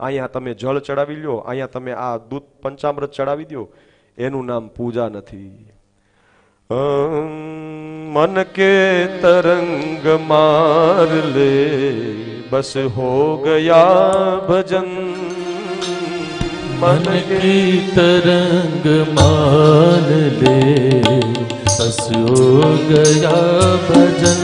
અહીંયા તમે જળ ચડાવી લ્યો અહીંયા તમે આ દૂધ પંચામૃત ચડાવી દો એનું નામ પૂજા નથી અમ, મન કે તરંગ માર લે બસ હો ગયા ભજન मन की तरंग मान ले बस हो गया भजन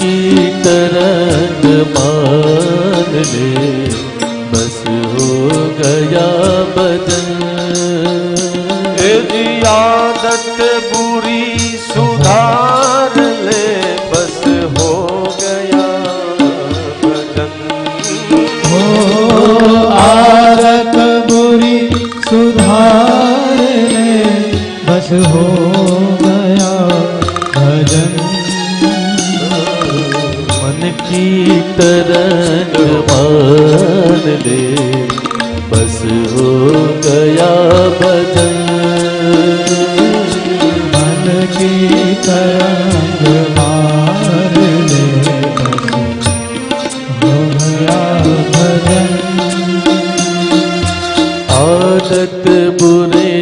की तरंग मान ले बस हो गया भजन ए आदत बुरी सुधार ले बस हो गया भजन हो आरत बुरी सुधार ले बस हो गया भजन की तरंग मान ले बस हो गया भजन मन की तरंग मार ले बस हो गया भजन आदत बुरे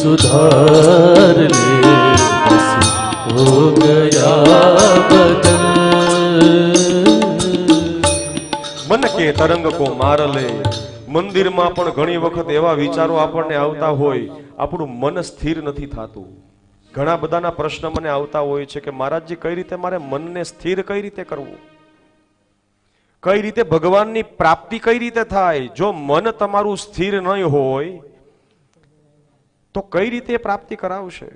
सुधार ले बस हो गया મન તરંગ કો માર મંદિરમાં પણ ઘણી વખત એવા વિચારો આપણને આવતા હોય. આપણું મન સ્થિર નથી થતું. ઘણા બધાના પ્રશ્ન મને આવતા હોય છે કે મહારાજજી, કઈ રીતે મારે મનને સ્થિર કઈ રીતે કરવું? કઈ રીતે ભગવાનની પ્રાપ્તિ કઈ રીતે થાય? જો મન તમારું સ્થિર નહીં હોય, તો કઈ રીતે પ્રાપ્તિ કરાવશે?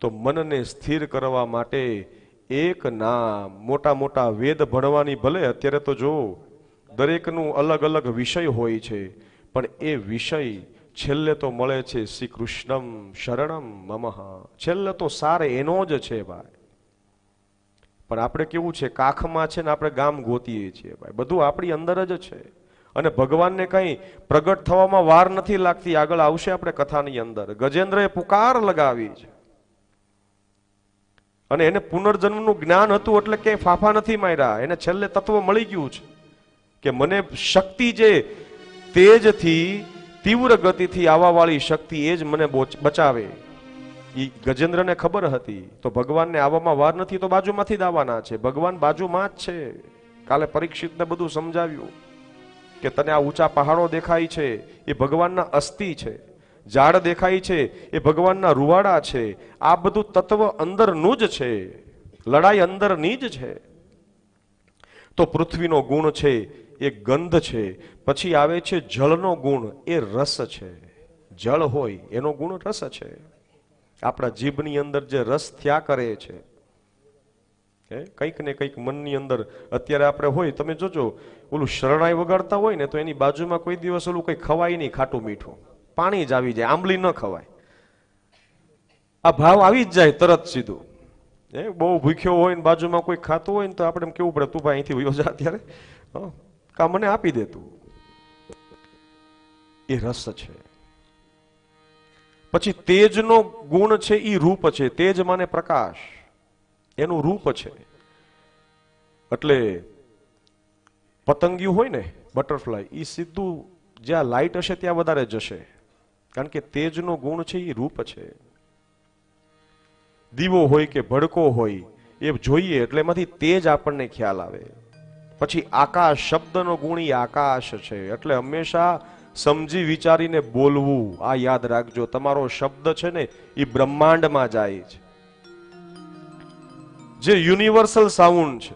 તો મનને સ્થિર કરવા માટે એક નામ મોટા મોટા વેદ ભણવાની ભલે, અત્યારે તો જો દરેકનું અલગ અલગ વિષય હોય છે, પણ એ વિષય છેલ્લે તો મળે છે શ્રી કૃષ્ણમ શરણમ મમહ છેલ્લે તો સાર એનો જ છે ભાઈ. પણ આપણે કેવું છે, કાખમાં છે ને આપણે ગામ ગોતીએ છીએ ભાઈ. બધું આપણી અંદર જ છે. અને ભગવાનને કંઈ પ્રગટ થવામાં વાર નથી લાગતી, આગળ આવશે આપણે કથાની અંદર. ગજેન્દ્રએ પુકાર લગાવી છે. અને એને પુનર્જન્મનું જ્ઞાન હતું એટલે કે ફાફા નથી માર્યા. એને છેલ્લે તત્વ મળી ગયું છે કે મને શક્તિ જે તેજથી, તીવ્ર ગતિથી આવવા વાળી શક્તિ એ જ મને બોચ- બચાવે. એ ગજેન્દ્રને ખબર હતી. તો ભગવાનને આવવામાં વાર નથી, તો બાજુમાંથી જ આવવાના છે. ભગવાન બાજુમાં જ છે. કાલે પરીક્ષિતને બધું સમજાવ્યું કે તને આ ઊંચા પહાડો દેખાય છે. એ ભગવાનના અસ્થિ છે. ઝાડ દેખાય છે, એ ભગવાનના રૂવાડા છે. આ બધું તત્વ અંદરનું જ છે. લડાઈ અંદરની જ છે. તો પૃથ્વીનો ગુણ છે, એ ગંધ છે. પછી આવે છે જળનો ગુણ, એ રસ છે. જળ હોય, એનો ગુણ રસ છે. આપણા જીભની અંદર જે રસ થયા કરે છે? કંઈક ને કંઈક મનની અંદર અત્યારે આપણે હોય, તમે જોજો, ઓલું શરણાઈ વગાડતા હોય ને, તો એની બાજુમાં કોઈ દિવસ ઓલું કંઈ ખવાય નહીં ખાટું મીઠું. પાણી જ આવી જાય, આંબલી ન ખવાય. આ ભાવ આવી જ જાય તરત સીધું. એ બહુ ભૂખ્યો હોય ને બાજુમાં કોઈ ખાતું હોય ને તો આપણે એમ કેવું પડે, તું ભાઈ અહીંથી વયો અત્યારે. કા મને આપી દે તું. એ રસ છે. પછી તેજનો ગુણ છે એ રૂપ છે. તેજ માને પ્રકાશ. એનું રૂપ છે. એટલે પતંગિયું હોય ને, બટરફ્લાય એ સીધું જ્યાં લાઈટ હશે ત્યાં વધારે જશે. કારણ કે તેજનો ગુણ છે એ રૂપ છે. દીવો હોય કે ભડકો હોય, એ જોઈએ એટલે એમાંથી તેજ આપણને ખ્યાલ આવે. પછી આકાશ શબ્દનો ગુણ એ આકાશ છે, એટલે હંમેશા સમજી વિચારીને બોલવું, આ યાદ રાખજો, તમારો શબ્દ છે ને એ બ્રહ્માંડમાં જાય છે. જે યુનિવર્સલ સાઉન્ડ છે,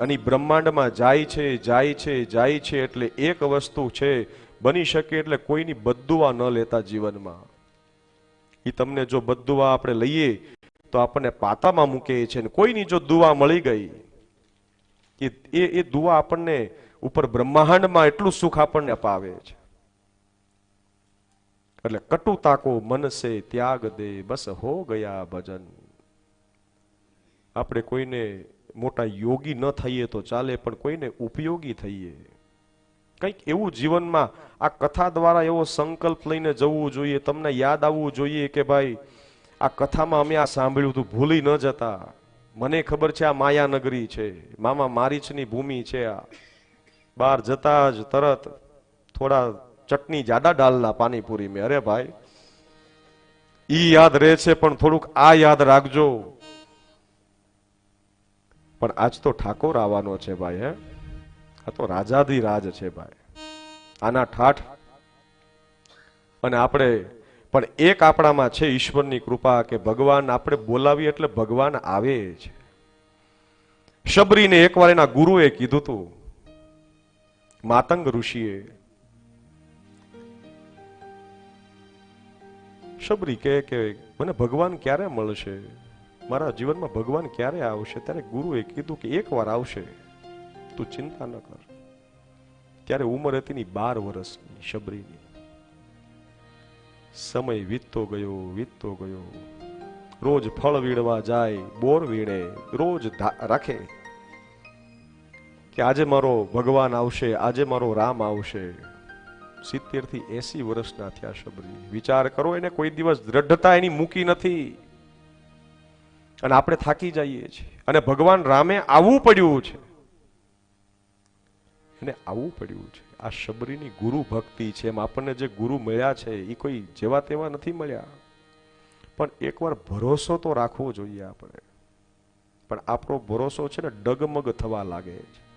અને બ્રહ્માંડમાં જાય છે જાય છે જાય છે, એટલે એક વસ્તુ છે બની શકે એટલે કોઈની બદુઆ ન લેતા જીવનમાં. એ તમને જો બદુઆ આપણે લઈએ, તો આપણને પાતામાં મૂકે છે ને કોઈની જો દુઆ મળી ગઈ, એ એ દુઆ આપણને ઉપર બ્રહ્માંડમાં એટલું સુખ આપણને અપાવે છે. એટલે કટુ તાકો મન સે ત્યાગ દે, બસ હો ગયા ભજન. આપણે કોઈને મોટા યોગી ન થઈએ તો ચાલે, પણ કોઈને ઉપયોગી થઈએ. કંઈક એવું જીવનમાં આ કથા દ્વારા એવો સંકલ્પ લઈને જવું જોઈએ, તમને યાદ આવવું જોઈએ કે ભાઈ, આ કથામાં અમે આ સાંભળ્યું હતું, ભૂલી ન જતા. મને ખબર છે આ માયાનગરી છે, મામા મારીચની ભૂમિ છે આ. બહાર જતા જ તરત થોડા ચટણી જાડા ડાલના પાણીપુરી મેં. અરે ભાઈ, ઈ યાદ રહે છે, પણ થોડુંક આ યાદ રાખજો. પણ આજ તો ઠાકોર આવવાનો છે ભાઈ, હે. આ તો રાજાધી રાજ છે ભાઈ. આના ઠાઠ. અને આપણે, પણ એક આપણામાં છે ઈશ્વરની કૃપા કે ભગવાન આપણે બોલાવીએ એટલે ભગવાન આવે છે. શબરીને એકવાર એના ગુરુએ કીધું તું, માતંગ ઋષિએ, શબરી કે મને ભગવાન ક્યારે મળશે? મારા જીવનમાં ભગવાન ક્યારે આવશે? ત્યારે ગુરુએ કીધું કે એકવાર આવશે. તું ચિંતા ન કર. ત્યારે ઉંમર હતી ની બાર વર્ષની, શબરીની. સમય વીતતો ગયો વીતતો ગયો. રોજ ફળ વીણવા જાય, બોર વીણે, રોજ રાખે. કે આજે મારો ભગવાન આવશે, આજે મારો રામ આવશે. સિત્તેરથી એસી વર્ષના થયા શબરી. વિચાર કરો, એને કોઈ દિવસ દ્રઢતા એની મૂકી નથી. અને આપણે થાકી જઈએ છીએ. અને ભગવાન રામે આવવું પડ્યું છે. એને આવવું પડ્યું છે. આ શબરીની ગુરુ ભક્તિ છે એમ આપણને જે ગુરુ મળ્યા છે એ કોઈ જેવા તેવા નથી મળ્યા. પણ એકવાર ભરોસો તો રાખવો જોઈએ આપણે. પણ આપણો ભરોસો છે ને ડગમગ થવા લાગે છે.